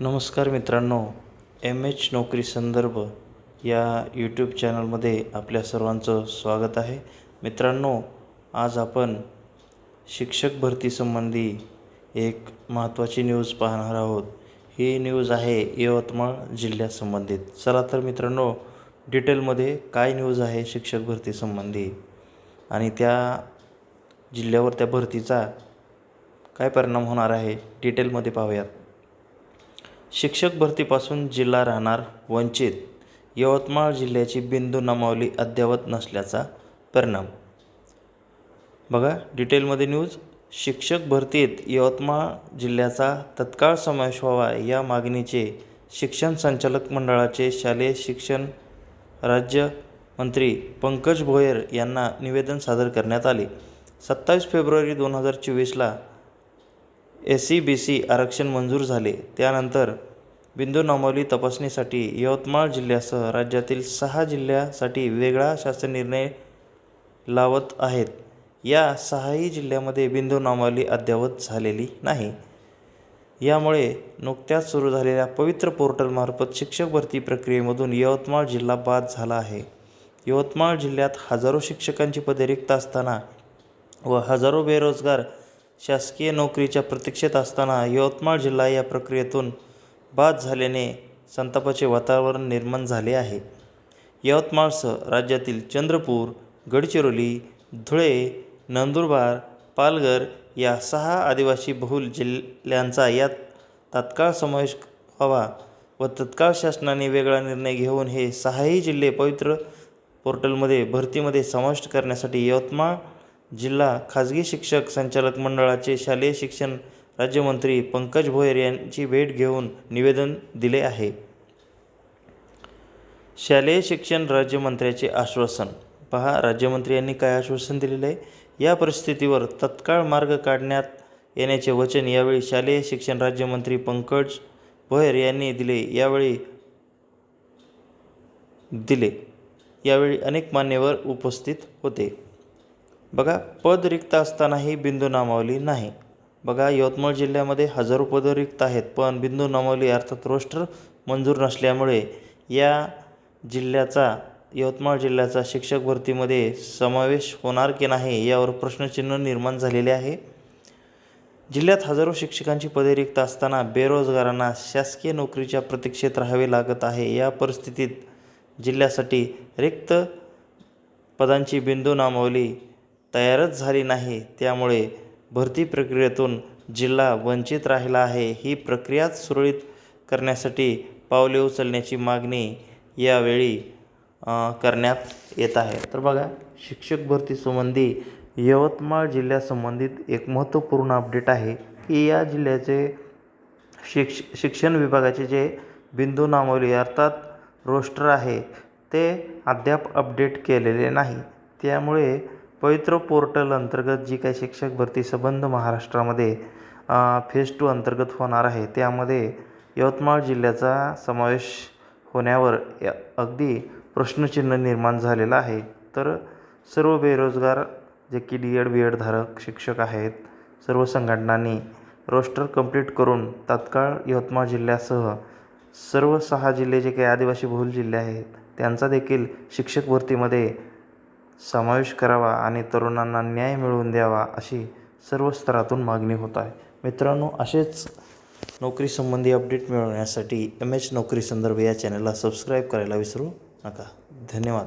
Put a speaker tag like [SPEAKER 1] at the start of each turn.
[SPEAKER 1] नमस्कार मित्रांनो M H नोकरी संदर्भ या यूट्यूब चॅनलमध्ये आपल्या सर्वांचं स्वागत आहे. मित्रांनो आज आपण शिक्षक भरतीसंबंधी एक महत्त्वाची न्यूज पाहणार आहोत. ही न्यूज आहे यवतमाळ जिल्ह्यासंबंधित चला तर मित्रांनो डिटेलमध्ये काय न्यूज आहे शिक्षक भरतीसंबंधी आणि त्या जिल्ह्यावर त्या भरतीचा काय परिणाम होणार आहे? डिटेलमध्ये पाहूयात. शिक्षक भरतीपासून जिल्हा राहणार वंचित. यवतमाळ जिल्ह्याची बिंदू नामावली अद्ययावत नसल्याचा परिणाम. बघा डिटेलमध्ये न्यूज. शिक्षक भरतीत यवतमाळ जिल्ह्याचा तत्काळ समावेश व्हावा या मागणीचे शिक्षण संचालक मंडळाचे शालेय शिक्षण राज्यमंत्री पंकज भोयर यांना निवेदन सादर करण्यात आले. सत्तावीस फेब्रुवारी दोन हजार चोवीसला एस सी बी सी आरक्षण मंजूर झाले. त्यानंतर बिंदूनामावली तपासणीसाठी यवतमाळ जिल्ह्यासह राज्यातील सहा जिल्ह्यासाठी वेगळा शासन निर्णय लावत आहेत. या सहाही जिल्ह्यामध्ये बिंदूनामावली अद्ययावत झालेली नाही. यामुळे नुकत्याच सुरू झालेल्या पवित्र पोर्टलमार्फत शिक्षक भरती प्रक्रियेमधून यवतमाळ जिल्हा बाद झाला आहे. यवतमाळ जिल्ह्यात हजारो शिक्षकांची पदे रिक्त असताना व हजारो बेरोजगार शासकीय नोकरीच्या प्रतीक्षेत असताना यवतमाळ जिल्हा या प्रक्रियेतून बाद झाल्याने संतापाचे वातावरण निर्माण झाले आहे. यवतमाळसह राज्यातील चंद्रपूर गडचिरोली धुळे नंदुरबार पालघर या सहा आदिवासी बहुल जिल्ह्यांचा यात तात्काळ समावेश व्हावा व तत्काळ शासनाने वेगळा निर्णय घेऊन हे सहाही जिल्हे पवित्र पोर्टलमध्ये भरतीमध्ये समाविष्ट करण्यासाठी यवतमाळ जिल्हा खाजगी शिक्षक संचालक मंडळाचे शालेय शिक्षण राज्यमंत्री पंकज भोयर यांची भेट घेऊन निवेदन दिले आहे. शालेय शिक्षण राज्यमंत्र्याचे आश्वासन. पहा राज्यमंत्री यांनी काय आश्वासन दिलेलं? आहे या परिस्थितीवर तत्काळ मार्ग काढण्यात येण्याचे वचन यावेळी शालेय शिक्षण राज्यमंत्री पंकज भोयर यांनी दिले यावेळी दिले. यावेळी अनेक मान्यवर उपस्थित होते. बघा पद रिक्त असतानाही बिंदू नामावली नाही. बघा यवतमाळ जिल्ह्यामध्ये हजारो पदं रिक्त आहेत पण बिंदू नामावली अर्थात रोस्टर मंजूर नसल्यामुळे या जिल्ह्याचा यवतमाळ जिल्ह्याचा शिक्षक भरतीमध्ये समावेश होणार की नाही यावर प्रश्नचिन्ह निर्माण झालेले आहे. जिल्ह्यात हजारो शिक्षकांची पदे रिक्त असताना बेरोजगारांना शासकीय नोकरीच्या प्रतीक्षेत राहावे लागत आहे. या परिस्थितीत जिल्ह्यासाठी रिक्त पदांची बिंदू नामावली तयारच झाली नाही त्यामुळे भरती प्रक्रियेतून जिल्हा वंचित राहिला आहे. ही प्रक्रियाच सुरळीत करण्यासाठी पावले उचलण्याची मागणी यावेळी करण्यात येत आहे. तर बघा शिक्षक भरतीसंबंधी यवतमाळ जिल्ह्यासंबंधित एक महत्त्वपूर्ण अपडेट आहे की या जिल्ह्याचे शिक्ष शिक्षण विभागाचे जे बिंदू नामावली अर्थात रोस्टर आहे ते अद्याप अपडेट केलेले नाही. त्यामुळे पवित्र पोर्टल अंतर्गत जी काही शिक्षक भरती संबंध महाराष्ट्रामध्ये फेज टू अंतर्गत होणार आहे त्यामध्ये यवतमाळ जिल्ह्याचा समावेश होण्यावर अगदी प्रश्नचिन्ह निर्माण झालेलं आहे. तर सर्व बेरोजगार जे की डी एड बी एडधारक शिक्षक आहेत सर्व संघटनांनी रोस्टर कंप्लीट करून तात्काळ यवतमाळ जिल्ह्यासह सर्व सहा जिल्हे जे काही आदिवासी बहुल जिल्हे आहेत त्यांचा देखील शिक्षक भरतीमध्ये समावेश करावा आणि तरुणांना न्याय मिळवून द्यावा अशी सर्व स्तरातून मागणी होत आहे. मित्रांनो असेच नोकरीसंबंधी अपडेट मिळवण्यासाठी एम एच नोकरी संदर्भ या चॅनलला सबस्क्राईब करायला विसरू नका. धन्यवाद.